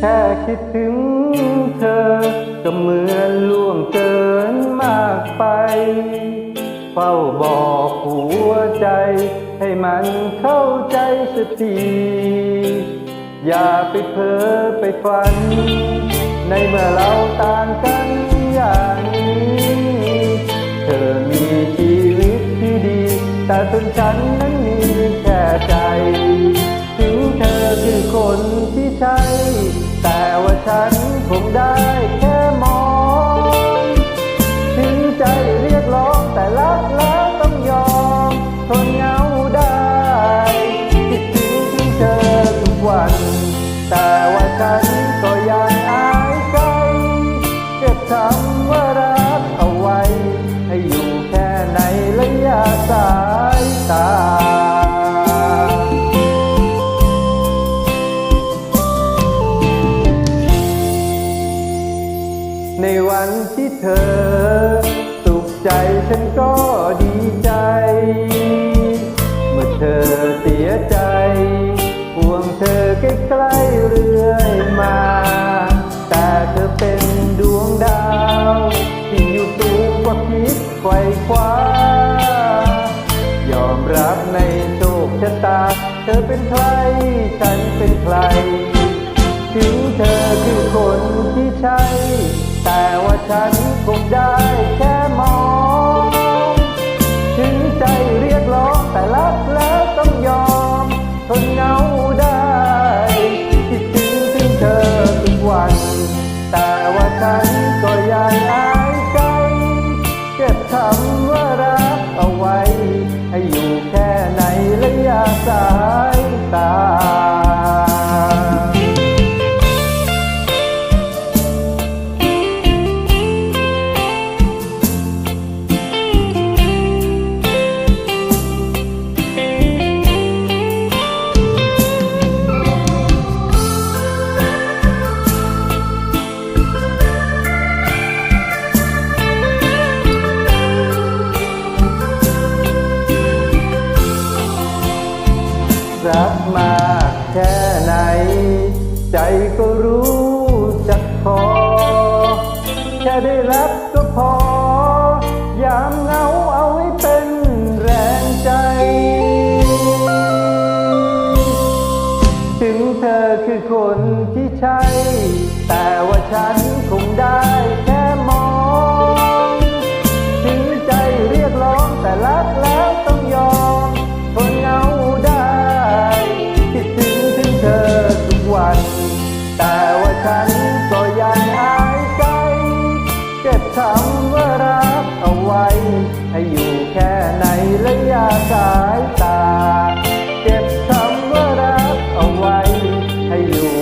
แคิดถึงเธอ ก็เหมือนล่วงเกินมากไป เฝ้าบอกหัวใจ ให้มันเข้าใจสักทีอย่าไปเพ้อไปฝัน ในเมื่อเราต่างกันอย่างนี้ เธอมีชีวิตที่ดี แต่ส่วนฉันนั้นมีแค่ใจ ถึงเธอคือคนที่ใช่ แต่ว่าฉันคงได้ ในวันที่เธอ สุขใจฉันก็ดีใจ เมื่อเธอเสียใจห่วงเธอใกล้ๆเรื่อยมา แต่เธอเป็นดวงดาว ที่อยู่สูงกว่าคิดไขว่คว้ายอมรับในโชคชะตา เธอเป็นใคร ฉันเป็นใคร ถึงเธอคือคนที่ใช่ แต่ว่าฉันคงได้แค่มอง ถึงใจเรียกร้องแต่รักแล้วต้องยอมทนเหงาได้คิดถึงถึงเธอทุกวัน แต่ว่าฉันก็ยังอายใจเก็บคำว่ารักเอาไว้ ให้อยู่แค่ในระยะสายตา รักมากแค่ไหน ใจก็รู้จักพอ แค่ได้รับก็พอ ยามเหงาเอาให้เป็นแรงใจ ถึงเธอคือคนที่ใช่ แต่ว่าฉันคงได้แค่ เธอทุกวัน แต่ว่าฉันก็ยังหายใจ เก็บคำว่ารักเอาไว้ ให้อยู่แค่ในระยะสายตา เก็บคำว่ารักเอาไว้ ให้อยู่